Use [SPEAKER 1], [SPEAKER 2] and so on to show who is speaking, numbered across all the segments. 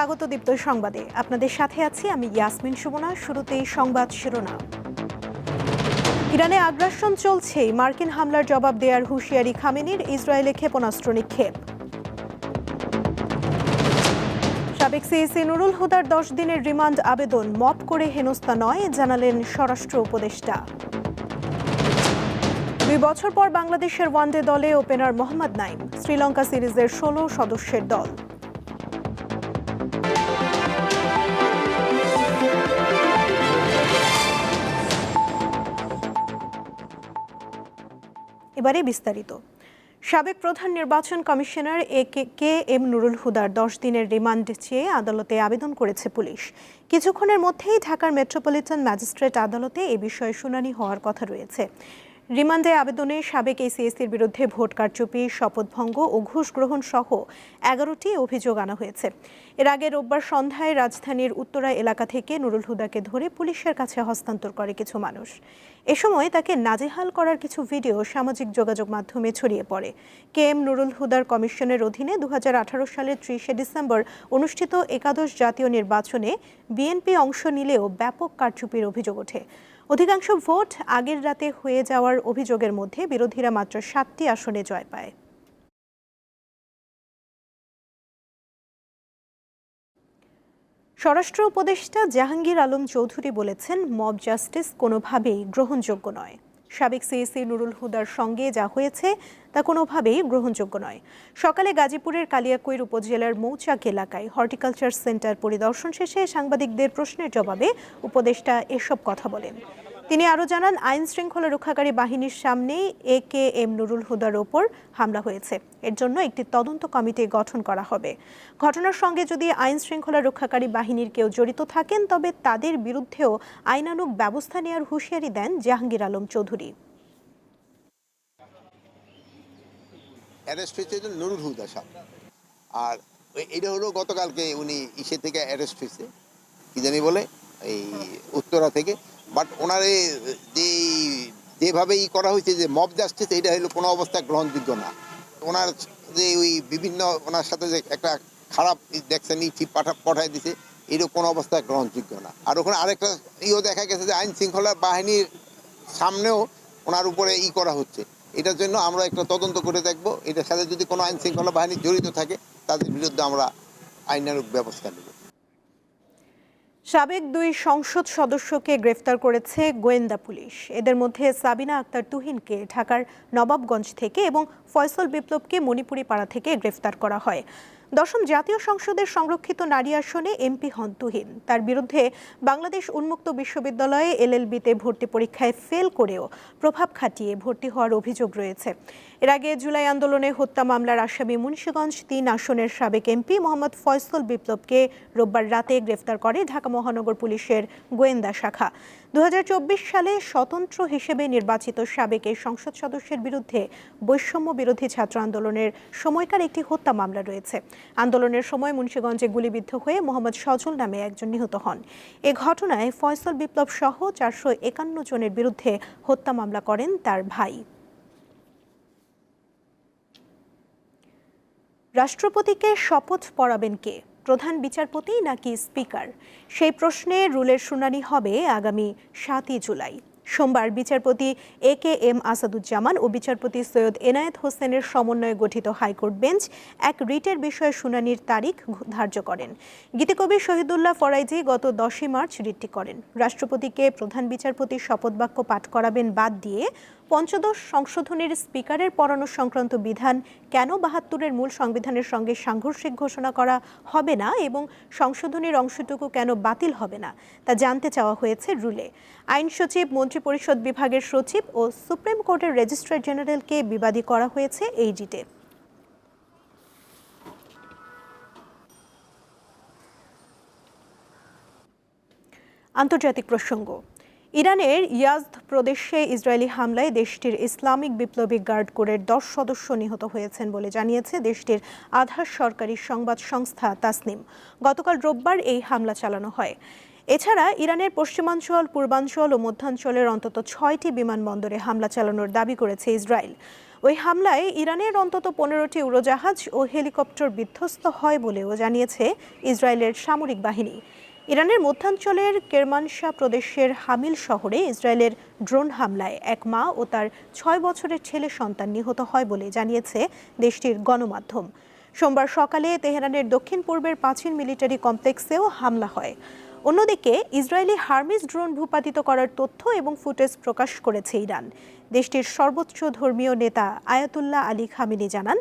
[SPEAKER 1] স্বাগত দীপ্ত সংবাদে। আপনাদের সাথে আছি আমি ইয়াসমিন সুমনা, শুরুতেই সংবাদ শিরোনাম। ইরানে আগ্রাসন চলছে, মার্কিন হামলার জবাব দেয়ার হুঁশিয়ারি খামেনির, ইসরায়েলে ক্ষেপণাস্ত্র নিক্ষেপ। সাবেক সিএসি নুরুল হুদার দশ দিনের রিমান্ড আবেদন, মপ করে হেনস্থা নয়, জানালেন স্বরাষ্ট্র উপদেষ্টা। দুই বছর পর বাংলাদেশের ওয়ানডে দলে ওপেনার মোহাম্মদ নাইম, শ্রীলঙ্কা সিরিজের ষোলো সদস্যের দল। এবারে বিস্তারিত। সাবেক প্রধান নির্বাচন commissioner A K M Nurul হুদার দশ দিনের রিমান্ড চেয়ে আদালতে আবেদন করেছে পুলিশ। কিছুক্ষণের মধ্যেই ঢাকার মেট্রোপলিটন ম্যাজিস্ট্রেট আদালতে এ বিষয়ে শুনানি হওয়ার কথা রয়েছে। রিমান্ডে আবেদনে সাবেক এসিএসির বিরুদ্ধে ভোট কারচুপি, শপথভঙ্গ ও ঘুষ গ্রহণ সহ এগারোটি অভিযোগ আনা হয়েছে। এর আগে রোববার সন্ধ্যায় রাজধানীর উত্তরা এলাকা থেকে নুরুল হুদাকে ধরে পুলিশের কাছে হস্তান্তর করে কিছু মানুষ। এ সময় তাকে নাজেহাল করার কিছু ভিডিও সামাজিক যোগাযোগ মাধ্যমে ছড়িয়ে পড়ে। কে এম নুরুল হুদার কমিশনের অধীনে দু হাজার আঠারো সালের ত্রিশে ডিসেম্বর অনুষ্ঠিত একাদশ জাতীয় নির্বাচনে বিএনপি অংশ নিলেও ব্যাপক কারচুপির অভিযোগ ওঠে। অধিকাংশ ভোট আগের রাতে হয়ে যাওয়ার অভিযোগের মধ্যে বিরোধীরা মাত্র সাতটি আসনে জয় পায়। স্বরাষ্ট্র উপদেষ্টা জাহাঙ্গীর আলম চৌধুরী বলেছেন, মব জাস্টিস কোনোভাবেই গ্রহণযোগ্য নয়। সাবেক সিএসি নুরুল হুদার সঙ্গে যা হয়েছে তা কোনোভাবেই গ্রহণযোগ্য নয়। সকালে গাজীপুরের কালিয়াকৈর উপজেলার মৌচাক এলাকায় হর্টিকালচার সেন্টার পরিদর্শন শেষে সাংবাদিকদের প্রশ্নের জবাবে উপদেষ্টা এসব কথা বলেন। তিনি আরও জানান, আইন শৃঙ্খলা রক্ষাকারী বাহিনীর সামনে এ কে এম নুরুল হুদার ওপর হামলা হয়েছে। এর জন্য একটি তদন্ত কমিটি গঠন করা হবে। ঘটনার সঙ্গে যদি আইন শৃঙ্খলা রক্ষাকারী বাহিনীর কেউ জড়িত থাকেন, তবে তাদের বিরুদ্ধেও আইনানুগ ব্যবস্থা নেওয়ার হুঁশিয়ারি দেন জাহাঙ্গীর আলম চৌধুরী।
[SPEAKER 2] নুরুল হুদা আর এটা হলো গতকালকে উনি ইসে থেকে অ্যারেস্ট হয়েছে। কি জানি বলে? এই উত্তরা থেকে বাট ওনার যে যেভাবে ই করা হয়েছে যে মব জাস্টিস এটা হলো কোনো অবস্থায় গ্রহণযোগ্য না। ওনার যে ওই বিভিন্ন, ওনার সাথে যে একটা খারাপ দেখছেন ই চিপ পাঠা, পাঠায় দিছে এটা কোনো অবস্থায় গ্রহণযোগ্য না। আর ওখানে আরেকটা ইও দেখা গেছে যে আইন শৃঙ্খলা বাহিনীর সামনেও ওনার উপরে ই করা হচ্ছে। এটার জন্য আমরা একটা তদন্ত করে দেখব। এটার সাথে যদি কোনো আইন শৃঙ্খলা বাহিনী জড়িত থাকে, তাদের বিরুদ্ধে আমরা আইনানুগ ব্যবস্থা নেব।
[SPEAKER 1] সাবেক দুই সংসদ সদস্যকে গ্রেফতার করেছে গোয়েন্দা পুলিশ। এদের মধ্যে সাবিনা আক্তার তুহিনকে ঢাকার নবাবগঞ্জ থেকে এবং ফয়সল বিপ্লবকে মণিপুরি পাড়া থেকে গ্রেফতার করা হয়। দশম জাতীয় সংসদের সংরক্ষিত নারী আসনে এমপি হন তুহিন। তার বিরুদ্ধে বাংলাদেশ উন্মুক্ত বিশ্ববিদ্যালয়ে এলএলবিতে ভর্তি পরীক্ষায় ফেল করেও প্রভাব খাটিয়ে ভর্তি হওয়ার অভিযোগ রয়েছে। এর আগে জুলাই আন্দোলনে হত্যা মামলার আসামি মুন্সীগঞ্জ তিন আসনের সাবেক এমপি মোহাম্মদ ফয়সল বিপ্লবকে রোববার রাতে গ্রেফতার করে ঢাকা মহানগর পুলিশের গোয়েন্দা শাখা। দুহাজার চব্বিশ সালে স্বতন্ত্র হিসেবে নির্বাচিত সাবেক এই সংসদ সদস্যের বিরুদ্ধে বৈষম্য বিরোধী ছাত্র আন্দোলনের সময়কার একটি হত্যা মামলা রয়েছে। আন্দোলনের সময় মুন্সীগঞ্জে গুলিবিদ্ধ হয়ে মোহাম্মদ সজল নামে একজন নিহত হন। এ ঘটনায় ফয়সল বিপ্লব সহ চারশো একান্ন জনের বিরুদ্ধে হত্যা মামলা করেন তার ভাই। রাষ্ট্রপতিকে শপথ পড়াবেন কে? প্রধান বিচারপতি নাকি স্পিকার? সেই প্রশ্নে রুলের শুনানি হবে আগামী সাতই জুলাই। সোমবার বিচারপতি এ কে এম আসাদুজ্জামান ও বিচারপতি সৈয়দ এনায়েত হোসেনের সমন্বয়ে গঠিত হাইকোর্ট বেঞ্চ এক রিটের বিষয়ে শুনানির তারিখ ধার্য করেন। গীতিকবি শহীদুল্লাহ ফরাইজি গত দশই মার্চ রিটটি করেন। রাষ্ট্রপতিকে প্রধান বিচারপতির শপথবাক্য পাঠ করাবেন বাদ দিয়ে পঞ্চদশ সংশোধনীর স্পিকারের পড়ানো সংক্রান্ত বিধান কেন বাহাত্তরের মূল সংবিধানের সঙ্গে সাংঘর্ষিক ঘোষণা করা হবে না এবং সংশোধনীর অংশটুকু কেন বাতিল হবে না, তা জানতে চাওয়া হয়েছে রুলে। আইন সচিব, মন্ত্রিপরিষদ বিভাগের সচিব ও সুপ্রিম কোর্টের রেজিস্ট্রার জেনারেলকে বিবাদী করা হয়েছে এই রিটে আন্তর্জাতিক প্রসঙ্গ। ইরানের ইয়াজদ প্রদেশে ইসরায়েলি হামলায় দেশটির ইসলামিক বিপ্লবী গার্ড কোরের দশ সদস্য নিহত হয়েছেন বলে জানিয়েছে দেশটির আধার সরকারি সংবাদ সংস্থা তাসনিম। গতকাল রোববার এই হামলা চালানো হয়। এছাড়া ইরানের পশ্চিমাঞ্চল, পূর্বাঞ্চল ও মধ্যাঞ্চলের অন্তত ছয়টি বিমানবন্দরে হামলা চালানোর দাবি করেছে ইসরায়েল। ওই হামলায় ইরানের অন্তত পনেরোটি উড়োজাহাজ ও হেলিকপ্টার বিধ্বস্ত হয় বলেও জানিয়েছে ইসরায়েলের সামরিক বাহিনী। ইরানের মধ্যাঞ্চলের কেরমানশা প্রদেশের হামিল শহরে ইসরায়েলের ড্রোন হামলায় এক মা ও তার ছয় বছরের ছেলে সন্তান নিহত হয় বলে জানিয়েছে দেশটির গণমাধ্যম। সোমবার সকালে তেহরানের দক্ষিণ পূর্বের প্রাচীন মিলিটারি কমপ্লেক্সেও হামলা হয়। অন্যদিকে ইসরায়েলি হার্মিস ড্রোন ভূপাতিত করার তথ্য এবং ফুটেজ প্রকাশ করেছে ইরান। দেশটির সর্বোচ্চ ধর্মীয় নেতা আয়াতুল্লাহ আলী খামিনি জানান,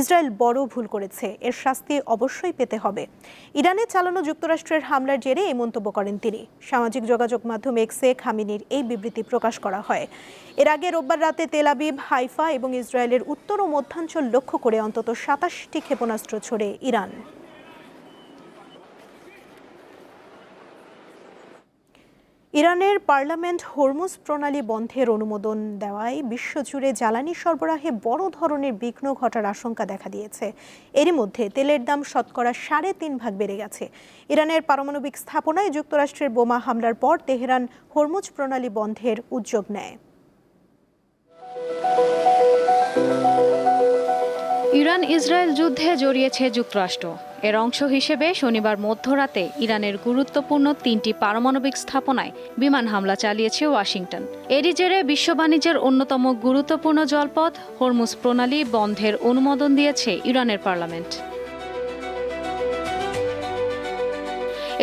[SPEAKER 1] ইসরায়েল বড় ভুল করেছে, এর শাস্তি অবশ্যই পেতে হবে। ইরানে চালানো যুক্তরাষ্ট্রের হামলার জেরে এই মন্তব্য করেন তিনি। সামাজিক যোগাযোগ মাধ্যম এক্সে খামিনির এই বিবৃতি প্রকাশ করা হয়। এর আগে রোববার রাতে তেলাবিব হাইফা এবং ইসরায়েলের উত্তর ও মধ্যাঞ্চল লক্ষ্য করে অন্তত সাতাশটি ক্ষেপণাস্ত্র ছোড়ে ইরান। ইরানের পার্লামেন্ট হরমুজ প্রণালী বন্ধের অনুমোদন দেওয়ায় বিশ্বজুড়ে জ্বালানি সরবরাহে বড় ধরনের বিঘ্ন ঘটার আশঙ্কা দেখা দিয়েছে। এরই মধ্যে তেলের দাম শতকরা সাড়ে তিন ভাগ বেড়ে গেছে। ইরানের পারমাণবিক স্থাপনায় যুক্তরাষ্ট্রের বোমা হামলার পর তেহরান হরমুজ প্রণালী বন্ধের উদ্যোগ নেয়।
[SPEAKER 3] ইরান ইসরায়েল যুদ্ধে জড়িয়েছে যুক্তরাষ্ট্র। এর অংশ হিসেবে শনিবার মধ্যরাতে ইরানের গুরুত্বপূর্ণ তিনটি পারমাণবিক স্থাপনায় বিমান হামলা চালিয়েছে ওয়াশিংটন। এরই জেরে বিশ্ব বাণিজ্যের অন্যতম গুরুত্বপূর্ণ জলপথ হরমুজ প্রণালী বন্ধের অনুমোদন দিয়েছে ইরানের পার্লামেন্ট।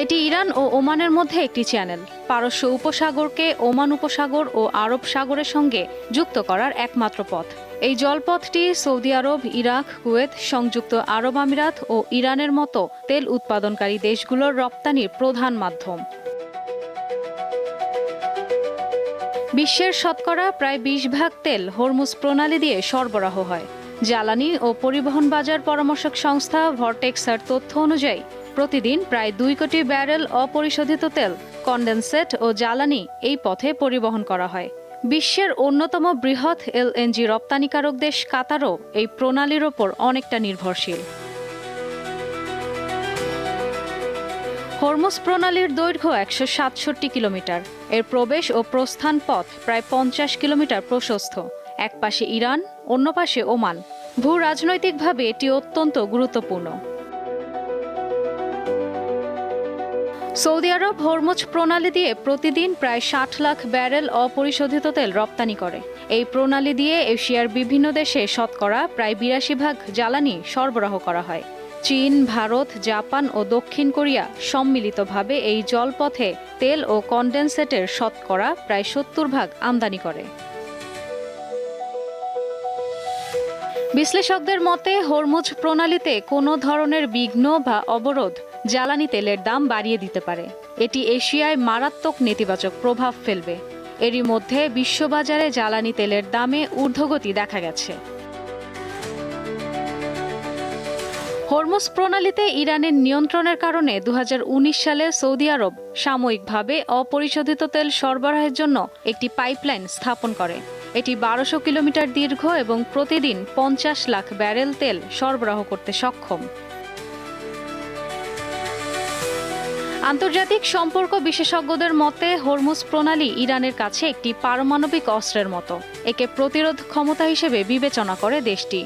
[SPEAKER 3] এটি ইরান ও ওমানের মধ্যে একটি চ্যানেল। পারস্য উপসাগরকে ওমান উপসাগর ও আরব সাগরের সঙ্গে যুক্ত করার একমাত্র পথ। এই জলপথটি সৌদি আরব, ইরাক, কুয়েত, সংযুক্ত আরব আমিরাত ও ইরানের মতো তেল উৎপাদনকারী দেশগুলোর রপ্তানির প্রধান মাধ্যম। বিশ্বের শতকরা প্রায় বিশ ভাগ তেল হরমুজ প্রণালী দিয়ে সরবরাহ হয়। জ্বালানি ও পরিবহন বাজার পরামর্শক সংস্থা ভরটেক্সার তথ্য অনুযায়ী, প্রতিদিন প্রায় দুই কোটি ব্যারেল অপরিশোধিত তেল, কন্ডেনসেট ও জ্বালানি এই পথে পরিবহন করা হয়। বিশ্বের অন্যতম বৃহৎ এলএনজি রপ্তানিকারক দেশ কাতারও এই প্রণালীর ওপর অনেকটা নির্ভরশীল। হরমুজ প্রণালীর দৈর্ঘ্য একশো সাতষট্টি কিলোমিটার। এর প্রবেশ ও প্রস্থান পথ প্রায় পঞ্চাশ কিলোমিটার প্রশস্ত। এক পাশে ইরান, অন্য পাশে ওমান। ভূ রাজনৈতিকভাবে এটি অত্যন্ত গুরুত্বপূর্ণ। সৌদি আরব হরমুজ প্রণালী দিয়ে প্রতিদিন প্রায় ষাট লাখ ব্যারেল অপরিশোধিত তেল রপ্তানি করে। এই প্রণালী দিয়ে এশিয়ার বিভিন্ন দেশে শতকরা প্রায় বিরাশি ভাগ জ্বালানি সরবরাহ করা হয়। চীন, ভারত, জাপান ও দক্ষিণ কোরিয়া সম্মিলিতভাবে এই জলপথে তেল ও কন্ডেনসেটের শতকরা প্রায় সত্তর ভাগ আমদানি করে। বিশ্লেষকদের মতে, হরমুজ প্রণালীতে কোনো ধরনের বিঘ্ন বা অবরোধ জ্বালানি তেলের দাম বাড়িয়ে দিতে পারে। এটি এশিয়ায় মারাত্মক নেতিবাচক প্রভাব ফেলবে। এরই মধ্যে বিশ্ববাজারে জ্বালানি তেলের দামে ঊর্ধ্বগতি দেখা গেছে। হরমুজ প্রণালীতে ইরানের নিয়ন্ত্রণের কারণে দু হাজার উনিশ সালে সৌদি আরব সাময়িকভাবে অপরিশোধিত তেল সরবরাহের জন্য একটি পাইপলাইন স্থাপন করে। এটি বারোশো কিলোমিটার দীর্ঘ এবং প্রতিদিন পঞ্চাশ লাখ ব্যারেল তেল সরবরাহ করতে সক্ষম। আন্তর্জাতিক সম্পর্ক বিশেষজ্ঞদের মতে, হরমুজ প্রণালী ইরানের কাছে একটি পারমাণবিক অস্ত্রের মতো। একে প্রতিরোধ ক্ষমতা হিসেবে বিবেচনা করে দেশটি।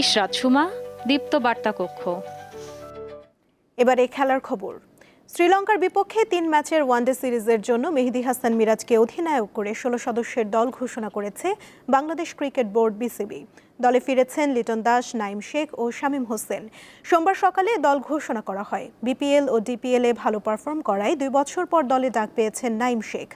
[SPEAKER 3] ইশরাত সুমা, দীপ্ত বার্তা কক্ষ।
[SPEAKER 1] এবারে খেলার খবর। শ্রীলঙ্কার বিপক্ষে তিন ম্যাচের ওয়ানডে সিরিজের জন্য মেহেদি হাসান মিরাজকে অধিনায়ক করে ষোলো সদস্যের দল ঘোষণা করেছে বাংলাদেশ ক্রিকেট বোর্ড বিসিবি। দলে ফিরেছেন লিটন দাস নাইম শেখ ও শামীম হোসেন। সোমবার সকালে দল ঘোষণা করা হয়। বিপিএল ও ডিপিএল এ ভালো পারফর্ম করায় দুই বছর পর দলে ডাক পেয়েছেন নাইম শেখ।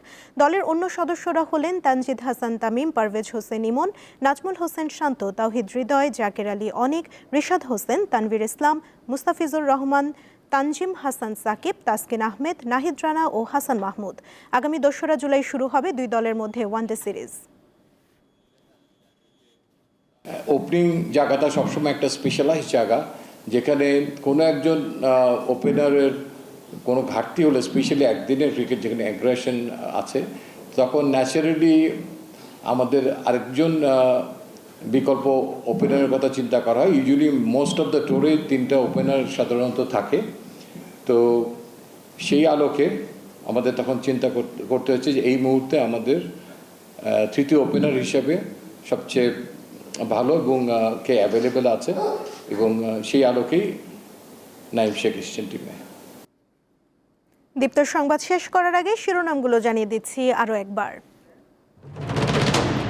[SPEAKER 1] দলের অন্য সদস্যরা হলেন তানজিদ হাসান তামিম, পারভেজ হোসেন ইমন, নাজমুল হোসেন শান্ত, তাওহিদ হৃদয়, জাকের আলী অনিক, রিশাদ হোসেন, তানভীর ইসলাম, মুস্তাফিজুর রহমান, তানজিম হাসান সাকিব, তাসকিন আহমেদ, নাহিদ রানা ও হাসান মাহমুদ। আগামী দোসরা জুলাই শুরু হবে দুই দলের মধ্যে ওয়ানডে সিরিজ।
[SPEAKER 4] ওপেনিং জায়গাটা সবসময় একটা স্পেশালাইজ জায়গা, যেখানে কোনো একজন ওপেনারের কোনো ঘাটতি হলে স্পেশালি একদিনের ক্রিকেট যেখানে অ্যাগ্রেশন আছে, তখন ন্যাচারালি আমাদের আরেকজন বিকল্প ওপেনারের কথা চিন্তা করা হয়। ইউজুয়ালি মোস্ট অফ দ্য টোরে তিনটা ওপেনার সাধারণত থাকে। তো সেই আলোকে আমাদের তখন চিন্তা করতে- করতে হচ্ছে যে এই মুহূর্তে আমাদের তৃতীয় ওপেনার হিসেবে সবচেয়ে ভালো এবং কে অ্যাভেলেবেল আছে এবং সেই আলোকেই নাইম শেখ এসছেন টিমে।
[SPEAKER 1] দীপ্তর সংবাদ শেষ করার আগে শিরোনামগুলো জানিয়ে দিচ্ছি আরও একবার।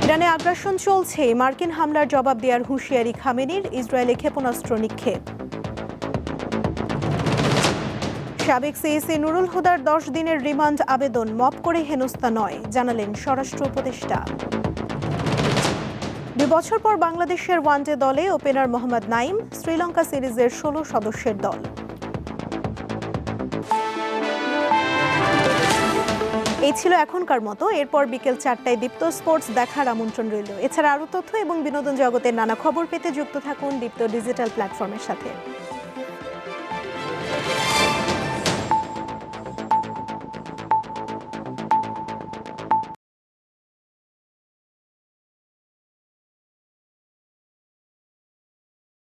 [SPEAKER 1] ইরানে আগ্রাসন চলছে, মার্কিন হামলার জবাব দেওয়ার হুঁশিয়ারি খামেনির, ইসরায়েলে ক্ষেপণাস্ত্র নিক্ষেপ। সাবেক সিএসি নুরুল হুদার দশ দিনের রিমান্ড আবেদন, মপ করে হেনস্থা নয়, জানালেন স্বরাষ্ট্র উপদেষ্টা। দুই বছর পর বাংলাদেশের ওয়ানডে দলে ওপেনার মোহাম্মদ নাইম শ্রীলঙ্কা সিরিজের ষোলো সদস্যের দল। এই ছিল এখনকার মতো। এরপর বিকেল চারটায় দীপ্ত স্পোর্টস দেখার আমন্ত্রণ রইল। এছাড়া আরও তথ্য এবং বিনোদন জগতের নানা খবর পেতে যুক্ত থাকুন দীপ্ত ডিজিটাল প্ল্যাটফর্মের সাথে।